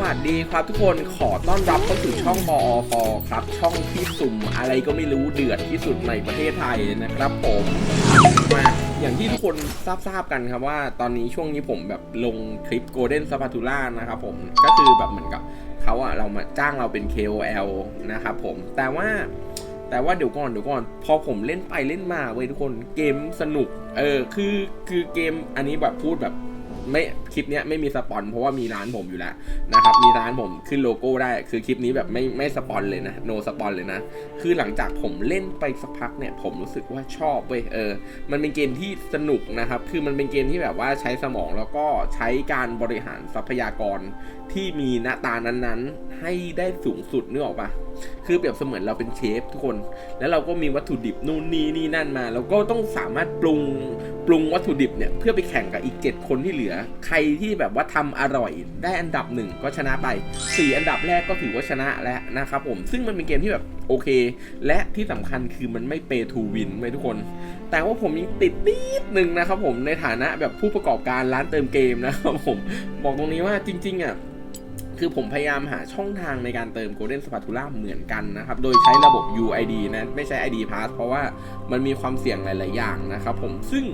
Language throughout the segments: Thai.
วัสดีครับทุกคนขอต้อนรับเข้าสู่ช่องบอฟครับ ช่องที่สุ่มอะไรก็ไม่รู้เดือดที่สุดในประเทศไทยนะครับผมมาอย่างที่ทุกคนทราบทราบกันครับว่า ตอนนี้ช่วงนี้ผมแบบลงคลิป Golden s p a t u l a นะครับผมก็คือแบบเหมือนกับเขาอะเรามาจ้างเราเป็น KOL นะครับผมแต่ว่าแต่ว่าเดี๋ยวก่อนเดี๋ยวก่อน พอผมเล่นไปเล่นมาเว้ยทุกคนเกมสนุก เออคือคือเกมอันนี้แบบพูดแบบ ไม่คลิปเนี้ยไม่มีสปอนเพราะว่ามีร้านผมอยู่แล้วนะครับมีร้านผมขึ้นโลโก้ได้ คือคลิปนี้แบบไม่ไม่สปอนเลยนะโนสปอนเลยนะ คือหลังจากผมเล่นไปสักพักเนี่ยผมรู้สึกว่าชอบเว้ยเออ มันเป็นเกมที่สนุกนะครับ คือมันเป็นเกมที่แบบว่าใช้สมองแล้วก็ใช้การบริหารทรัพยากรที่มีหน้าตานั้นๆ ให้ได้สูงสุดนึกออกปะคือเปรียบเสมือนเราเป็นเชฟทุกคน แล้วเราก็มีวัตถุดิบนู่นนี่นี่นั่นมา แล้วก็ต้องสามารถปรุงปรุงวัตถุดิบเนี่ยเพื่อไปแข่งกับอีก 7 คนที่เหลือใครที่แบบว่าทำอร่อยได้อันดับหนึ่งก็ชนะไป 4 อันดับแรกก็ถือว่าชนะแล้วนะครับผม ซึ่งมันเป็นเกมที่แบบโอเค และที่สำคัญคือมันไม่เปทูวินไว้ทุกคน แต่ว่าผมยังติดนิดนึงนะครับผมในฐานะแบบผู้ประกอบการร้านเติมเกมนะครับผม บอกตรงนี้ว่าจริง ๆอะคือผมพยายามหาช่องทางในการเติม Golden Spatula เหมือนกันนะครับ โดยใช้ระบบ UID นะ ไม่ใช่ ID Pass เพราะว่ามันมีความเสี่ยงหลาย ๆ อย่างนะครับผม ซึ่ง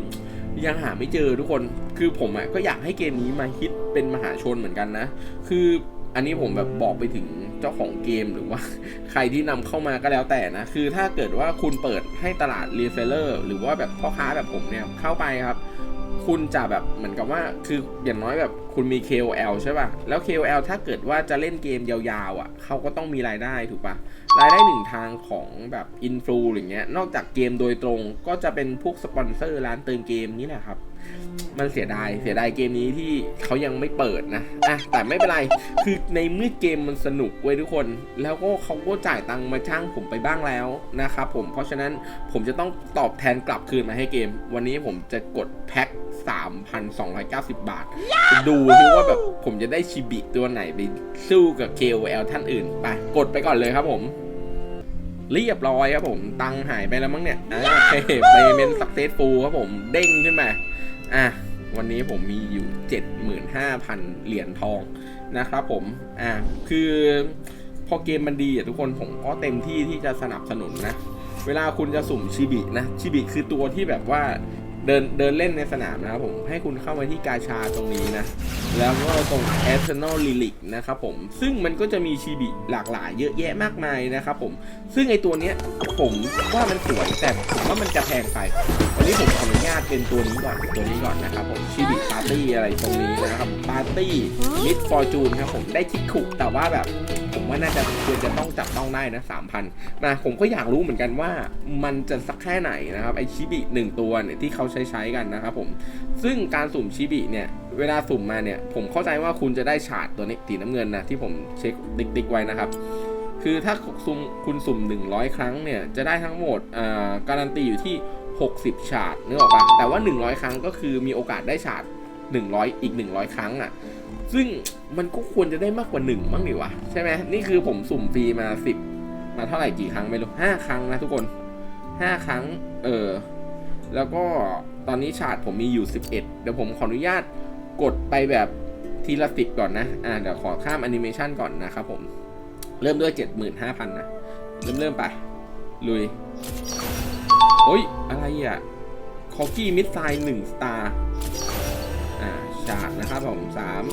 ยังหาไม่เจอทุกคนคือผมอะก็อยากให้เกมนี้มาฮิตเป็นมหาชนเหมือนกันนะ คืออันนี้ผมแบบบอกไปถึงเจ้าของเกมหรือว่า ใครที่นำเข้ามาก็แล้วแต่นะ คือถ้าเกิดว่าคุณเปิดให้ตลาดรีเซลเลอร์หรือว่าแบบพ่อค้าแบบผมเนี่ยเข้าไปครับ คุณจะแบบเหมือนกับว่าคืออย่างน้อยแบบคุณมี KOL ใช่ป่ะ แล้ว KOL ถ้าเกิดว่าจะเล่นเกมยาวๆอะเขาก็ต้องมีรายได้ถูกป่ะ รายได้หนึ่งทางของแบบอินฟลูอย่างเงี้ยนอกจากเกมโดยตรงก็จะเป็นพวกสปอนเซอร์ร้านเติมเกมนี่แหละครับ มันเสียดายเสียดายเกมนี้ที่เขายังไม่เปิดนะอะแต่ไม่เป็นไรคือในเมื่อเกมมันสนุกเว้ยทุกคน แล้วก็เขาก็จ่ายตังค์มาจ้างผมไปบ้างแล้วนะครับผมเพราะฉะนั้นผมจะต้องตอบแทนกลับคืนมาให้เกม วันนี้ผมจะกดแพ็ค3,290 บาท ดูซิว่าแบบผมจะได้ชิบิตัวไหนไปสู้กับ KOL ท่านอื่นไปกดไปก่อนเลยครับผมเรียบร้อยครับผม ตังหายไปแล้วมั้งเนี่ยโอเค payment successful ครับผม เด้งขึ้นมา อะวันนี้ผมมีอยู่ 75,000 เหรียญทองนะครับผมอะคือพอเกมมันดีอะทุกคนผมก็เต็มที่ที่จะสนับสนุนนะ เวลาคุณจะสุ่มชิบินะชิบิคือตัวที่แบบว่าเดินเดินเล่นในสนามนะครับผมให้คุณเข้ามาที่กาชาตรงนี้นะ แล้วก็ตรง a r s e n a l Relic นะครับผม ซึ่งมันก็จะมีชิบิหลากหลายเยอะแยะมากมายนะครับผม ซึ่งไอตัวเนี้ยผมว่ามันสวยแต่ผมว่ามันจะแพงไป วันนี้ผมขอ เป็นตัวนี้ก่อนตัวนี้ก่อนนะครับผมชิบิปาร์ตี้อะไรตรงนี้นะครับปาร์ตี้มิดฟอร์จูนครับผมได้คิกคุแต่ว่าแบบผมว่าน่าจะควรจะต้องจับต้องได้นะสามพันมาผมก็อยากรู้เหมือนกันว่ามันจะสักแค่ไหนนะครับไอชิบิหนึ่งตัวเนี่ยที่เขาใช้ใช้กันนะครับผมซึ่งการสุ่มชิบิเนี่ยเวลาสุ่มมาเนี่ยผมเข้าใจว่าคุณจะได้ฉาดตัวนี้สีน้ำเงินนะที่ผมเช็คติ๊กๆไว้นะครับคือถ้าสุ่มคุณสุ่ม 100 ครั้งเนี่ยจะได้ทั้งหมดอ่าการันตีอยู่ที่ 60ฉาดนึกออกปะแต่ว่า 100 ครั้งก็คือมีโอกาสได้ฉาด100 อีก 100 ครั้งอะ ซึ่งมันก็ควรจะได้มากกว่า1มั้งดิวะใช่ไหมนี่คือผมสุ่มฟรีมา 10 มาเท่าไหร่กี่ครั้งไม่รู้5ครั้งนะทุกคน 5 ครั้ง เออ แล้วก็ตอนนี้ฉาดผมมีอยู่ 11 เดี๋ยวผมขออนุญาตกดไปแบบทีละสิบก่อนนะ อ่า เดี๋ยวขอข้ามแอนิเมชันก่อนนะครับผม เริ่มด้วย 75,000 นะ เริ่มเริ่มไป ลุย โอ้ย อะไรอะ คอกี้มิดไซน์หนึ่งสตาร์อ่าฉาดนะครับผมสาม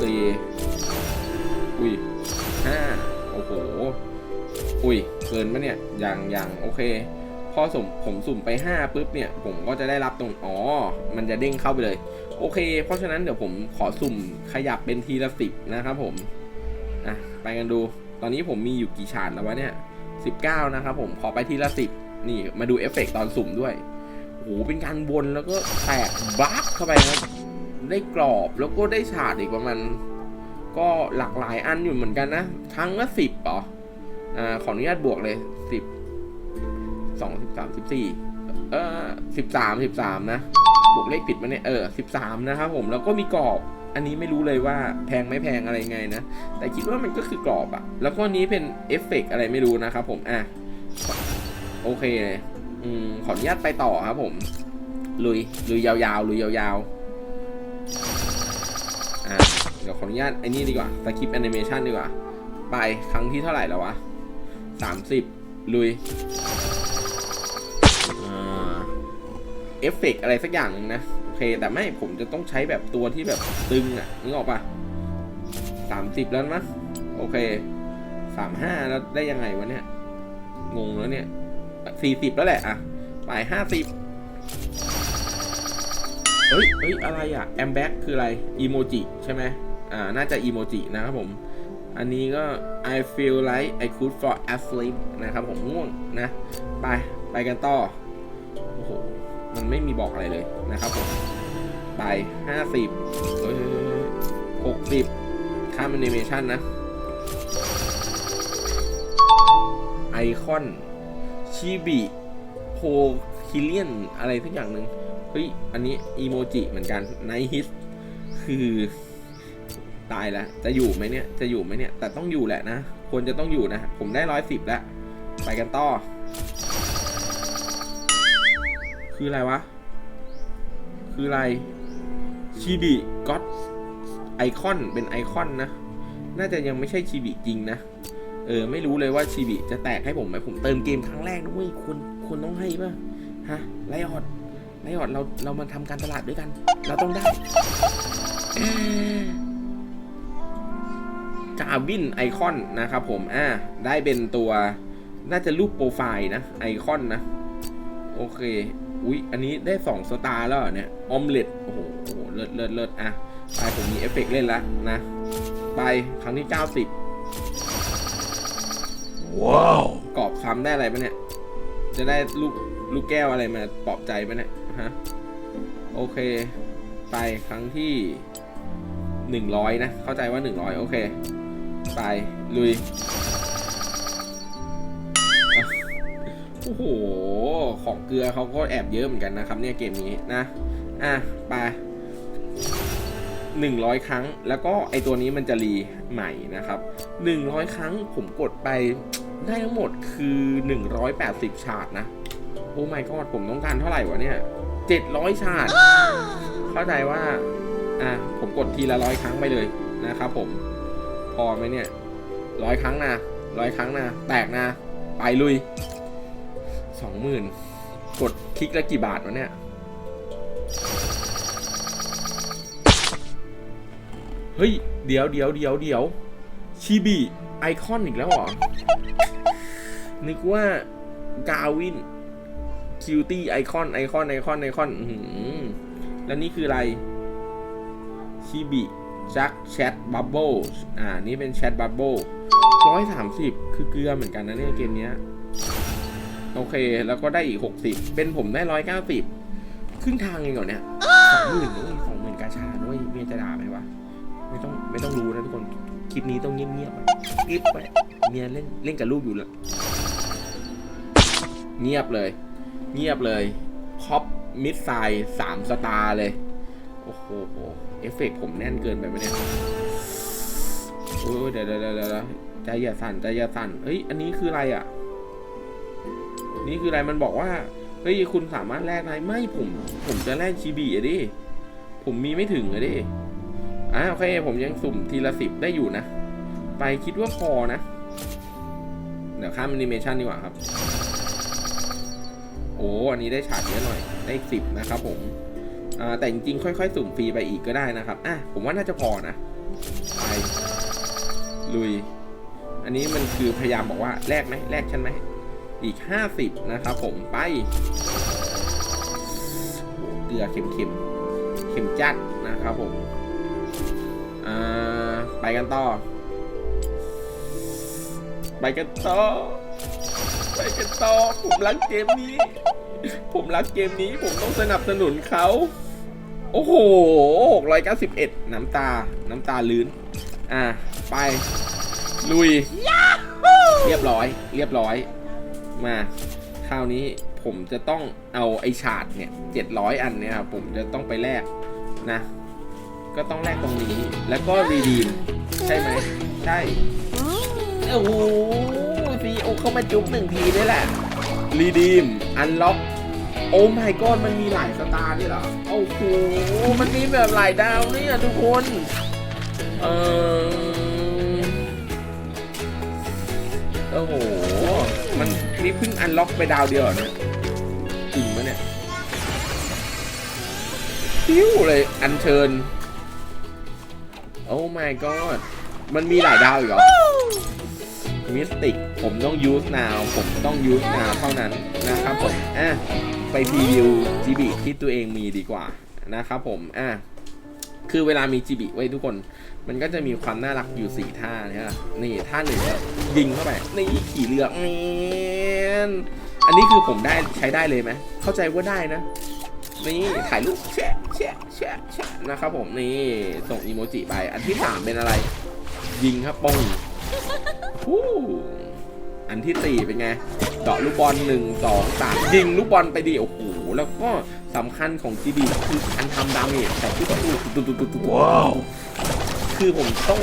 สี่อุ้ยห้าโอ้โห อุ้ย เกินปะเนี่ย อย่างอย่างโอเค พอสมผมสุ่มไป 5ปุ๊บเนี่ย ผมก็จะได้รับตรง อ๋อ มันจะเด้งเข้าไปเลย โอเค เพราะฉะนั้นเดี๋ยวผมขอสุ่มขยับเป็นทีละสิบนะครับผม อะ ไปกันดู ตอนนี้ผมมีอยู่กี่ฉาดแล้ววะเนี่ย 19 นะครับผม ขอไปทีละสิบ นี่มาดูเอฟเฟกต์ตอนสุ่มด้วยโอ้โหเป็นการวนแล้วก็แตกบลักเข้าไปครับได้กรอบแล้วก็ได้ฉาดอีกประมาณก็หลากหลายอันอยู่เหมือนกันนะครั้งละสิบเหรออ่าขออนุญาตบวกเลยสิบสองสิบสามสิบสี่เออสิบสามสิบสามนะบวกเลขผิดมาเนี่ยเออสิบสามนะครับผมแล้วก็มีกรอบอันนี้ไม่รู้เลยว่าแพงไม่แพงอะไรไงนะ แต่คิดว่ามันก็คือกรอบอะแล้วก็นี้เป็นเอฟเฟกต์อะไรไม่รู้นะครับผมอะ โอเคเลยอืมขออนุญาตไปต่อครับผม ลุย ลุยยาวๆ ลุยยาวๆ อะเดี๋ยวขออนุญาตไอ้นี่ดีกว่าสคริปแอนิเมชันดีกว่า ไปครั้งที่เท่าไหร่แล้ววะสามสิบลุยเอฟเฟกต์อะไรสักอย่างนึงนะ โอเค แต่ไม่ผมจะต้องใช้แบบตัวที่แบบตึงอะนึกออกปะสามสิบแล้วมั้งโอเคสามห้าแล้วได้ยังไงวะเนี่ย งงแล้วเนี่ย สี่สิบแล้วแหละอะไปห้าสิบเฮ้ยเฮ้ยอะไรอะแอมแบ็กคืออะไรอีโมจิใช่ไหมอ่า น่าจะอีโมจินะครับผม อันนี้ก็ I feel like I could fall asleep นะครับผมง่วงนะ ไป ไปกันต่อ โอ้โห มันไม่มีบอกอะไรเลยนะครับผม ไปห้าสิบเฮ้ยหกสิบข้ามแอนิเมชันนะ ไอคอน ชิบิโพคิเลียนอะไรทุกอย่างหนึ่งเฮ้ย อันนี้อีโมจิเหมือนกันไนฮิสคือตายแล้ว จะอยู่ไหมเนี่ย จะอยู่ไหมเนี่ย แต่ต้องอยู่แหละนะ ควรจะต้องอยู่นะ ผมได้ร้อยสิบแล้ว ไปกันต่อ คืออะไรวะ คืออะไร ชิบิก็อตไอคอน เป็นไอคอนนะ น่าจะยังไม่ใช่ชิบิจริงนะ เออไม่รู้เลยว่าชิบิจะแตกให้ผมไหมผมเติมเกมครั้งแรกนะเว้ยควรควรต้องให้ป่ะฮะไลออดไลออดเราเรามาทำการตลาดด้วยกัน เราต้องได้กาวินไอคอนนะครับผมอ่าได้เป็นตัวน่าจะรูปโปรไฟล์นะไอคอนนะ โอเค อุ๊ย อันนี้ได้สองสตาร์แล้วเนี่ยออมเล็ตโอ้โหเลิศเลิศเลิศอะไปผมมีเอฟเฟกต์เล่นแล้วนะ ไปครั้งที่90 ว้าวกรอบซ้ำได้อะไรปะเนี่ย จะได้ลูกลูกแก้วอะไรมาปลอบใจปะเนี่ยฮะโอเค ไปครั้งที่หนึ่งร้อยนะ เข้าใจว่าหนึ่งร้อยโอเค ไป ลุย โอ้โห ของเกลือเขาก็แอบเยอะเหมือนกันนะครับเนี่ยเกมนี้นะ อะ ไปหนึ่งร้อยครั้ง แล้วก็ไอตัวนี้มันจะรีใหม่นะครับหนึ่งร้อยครั้งผมกดไป ได้ทั้งหมดคือ 180 ชาร์ดนะ โอ้ my god ผมต้องการเท่าไหร่วะเนี่ย 700 ชาร์ดเข้าใจว่า อะ ผมกดทีละร้อยครั้งไปเลยนะครับผม พอไหมเนี่ยร้อยครั้งนะร้อยครั้งนะ แตกนะ ไปลุยสองหมื่นกดคลิกละกี่บาทวะเนี่ย เฮ้ย เดี๋ยวเดี๋ยวเดี๋ยวเดี๋ยวชิบิไอคอนอีกแล้วเหรอ นึกว่ากาวินคิวตี้ไอคอนไอคอนไอคอนไอคอนอืแล้วนี่คืออะไรชิบิจักแชทบับเบิลอ่า นี่เป็นแชทบับเบิลร้อยสามสิบคือเกลือเหมือนกันนะเนี่ยเกมเนี้ย โอเค แล้วก็ได้อีกหกสิบเป็นผมได้ร้อยเก้าสิบครึ่งทางเองเหรอเนี่ยสองหมื่นด้วยสองหมื่นกาชาด้วยเมียจะด่าไหมวะ ไม่ต้องไม่ต้องรู้นะทุกคน คลิปนี้ต้องเงียบๆไปกริบไปเมียเล่นเล่นกับลูกอยู่แล้ว เงียบเลย เงียบเลยคอปมิดไซสามสตาร์เลย โอ้โหเอฟเฟกต์ผมแน่นเกินไปไหมเนี่ยโอ้ยเดี๋ยวเดี๋ยวเดี๋ยวเดี๋ยวใจอย่าสั่นใจอย่าสั่นเฮ้ย อันนี้คืออะไรอะ นี่คืออะไรมันบอกว่า เฮ้ย คุณสามารถแลกได้ไม่ผม ผมจะแลกชีบีอะดิ ผมมีไม่ถึงอะดิอ่าโอเคผมยังสุ่มทีละสิบได้อยู่นะ ไปคิดว่าพอนะ เดี๋ยวข้ามแอนิเมชันดีกว่าครับ อ้อันนี้ได้ฉากเยอะหน่อยได้สิบนะครับผมแต่จริงๆ ค่อยๆ สุ่มฟรีไปอีกก็ได้นะครับอะผมว่าน่าจะพอนะไปลุย อันนี้มันคือพยายามบอกว่าแลกไหมแลกฉันไหมอีกห้าสิบนะครับผมไปเกลือเค็มๆเค็มจัดนะครับผมอ่าไปกันต่อ ไปกันต่อไปกันต่อผมรักเกมนี้ ผมรักเกมนี้ผมต้องสนับสนุนเขา โอ้โห 691 น้ำตา น้ำตาลื้น อ่าไป ลุย เรียบร้อย เรียบร้อย มา คราวนี้ผมจะต้องเอาไอฉาดเนี่ย 700 อันเนี่ยครับผมจะต้องไปแลกนะ ก็ต้องแลกตรงนี้ แล้วก็รีดีม ใช่ไหม ใช่ โอ้โหซีโอเข้ามาจุ๊บหนึ่งทีด้วยแหละรีดีม อันล็อก โอ้ my god มันมีหลายสตาร์ด้วยเหรอโอ้โหมันมีแบบหลายดาวเนี่ยทุกคน เออโอ้โห มันนี่เพิ่งอันล็อกไปดาวเดียวเหรอเนี่ยจริงปะเนี่ยพิ้วเลยอันเชิญ โอ้ my god มันมีหลายดาวอีกเหรอมิสติก ผมต้อง use now ผมต้อง use now เท่านั้นนะครับผมอะไปพรีวิวจีบีที่ตัวเองมีดีกว่านะครับผมอะคือเวลามีจีบีไว้ทุกคน มันก็จะมีความน่ารักอยู่สี่ท่าเนี่ยนี่ท่าหนึ่งครับยิงเข้าไปนี่ขี่เรือเนียนอันนี้คือผมได้ใช้ได้เลยไหมเข้าใจว่าได้นะนี่ถ่ายรูปแชะแชะแชะแชะนะครับผมนี่ส่งอีโมจิไป อันที่สามเป็นอะไร ยิงครับปองฮู้ อันที่สี่เป็นไงเดาะลูกบอลหนึ่งสองสามยิงลูกบอลไปดิโอ้โหแล้วก็สำคัญของ GB คืออันทำดาเมจแต่ที่ประตูตุ๊ตุ๊ตุ๊ตุ๊ว้าวคือผมต้อง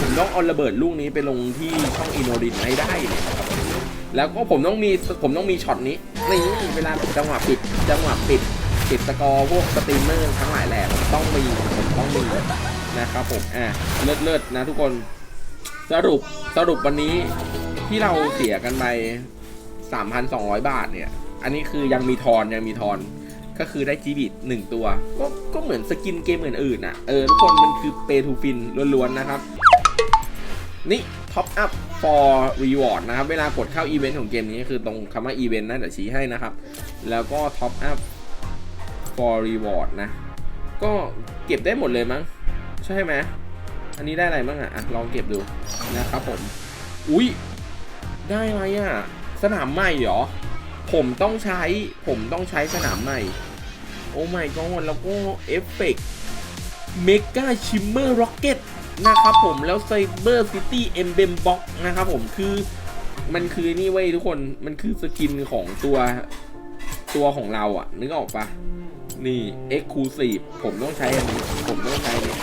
ผมต้องเอาระเบิดลูกนี้ไปลงที่ช่องอินโนดินให้ได้เลยครับแล้วก็ผมต้องมีผมต้องมีช็อตนี้นี่เวลาจังหวะปิดจังหวะปิดปิดสกอร์พวกสตรีมเมอร์ทั้งหลายแหล่ผมต้องมีผมต้องมีนะครับผมอะเลิศเลิศนะทุกคนสรุปสรุปวันนี้ ที่เราเสียกันไป3,200บาทเนี่ย อันนี้คือยังมีทอนยังมีทอนก็คือได้จีบิตหนึ่งตัว ก็ก็เหมือนสกินเกมอื่นๆน่ะ เออ ทุกคนมันคือเปทูฟินล้วนๆนะครับ นี่ท็อปอัพ for reward นะครับ เวลากดเข้าอีเวนต์ของเกมนี้คือตรงคำว่าอีเวนต์นะเดี๋ยวชี้ให้นะครับ แล้วก็ท็อปอัพ for reward นะ ก็เก็บได้หมดเลยมั้ง ใช่ไหม อันนี้ได้อะไรบ้างอะอะลองเก็บดูนะครับผม อุ้ย ได้อะไรอะ สนามใหม่เหรอ ผมต้องใช้ ผมต้องใช้สนามใหม่ โอ้ my god แล้วก็เอฟเฟกต์เมกาชิมเมอร์ร็อกเก็ตนะครับผมแล้วไซเบอร์ซิตี้เอ็มเบมบ็อกนะครับผมคือมันคือนี่เว้ยทุกคนมันคือสกินของตัวตัวของเราอะนึกออกปะนี่ Exclusive ผมต้องใช้อันนี้ผมต้องใช้อันนี้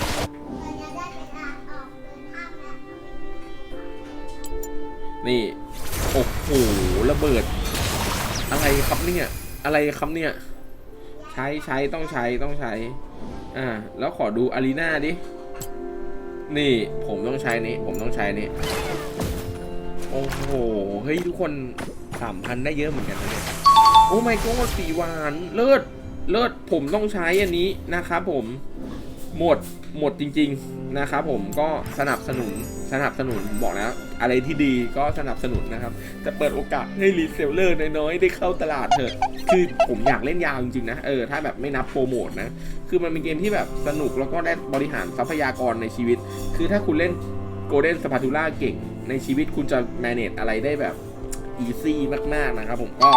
นี่ โอ้โหระเบิด อะไรครับเนี่ย อะไรครับเนี่ย ใช้ใช้ต้องใช้ต้องใช้ อ่า แล้วขอดูอารีนาดิ นี่ผมต้องใช้นี้ ผมต้องใช้นี้ โอ้โห เฮ้ยทุกคนสามพันได้เยอะเหมือนกันนะเนี่ยโอ้ไม่ก็สีหวาน เลิศ เลิศ ผมต้องใช้อันนี้นะครับผม หมดหมดจริง ๆนะครับผมก็สนับสนุนสนับสนุนบอกแล้วอะไรที่ดีก็สนับสนุนนะครับแต่เปิดโอกาสให้รีเซลเลอร์น้อยๆ ได้เข้าตลาดเถอะ คือผมอยากเล่นยาวจริงๆนะเออถ้าแบบไม่นับโปรโมทนะคือมันเป็นเกมที่แบบสนุกแล้วก็ได้บริหารทรัพยากรในชีวิต คือถ้าคุณเล่นโกลเด้นสปาตูล่าเก่ง ในชีวิตคุณจะ manage อะไรได้แบบอีซี่มากๆนะครับผมก็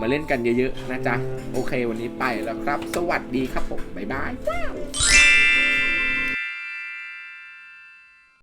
มาเล่นกันเยอะๆนะจ๊ะ โอเควันนี้ไปแล้วครับ สวัสดีครับผม บ๊ายบาย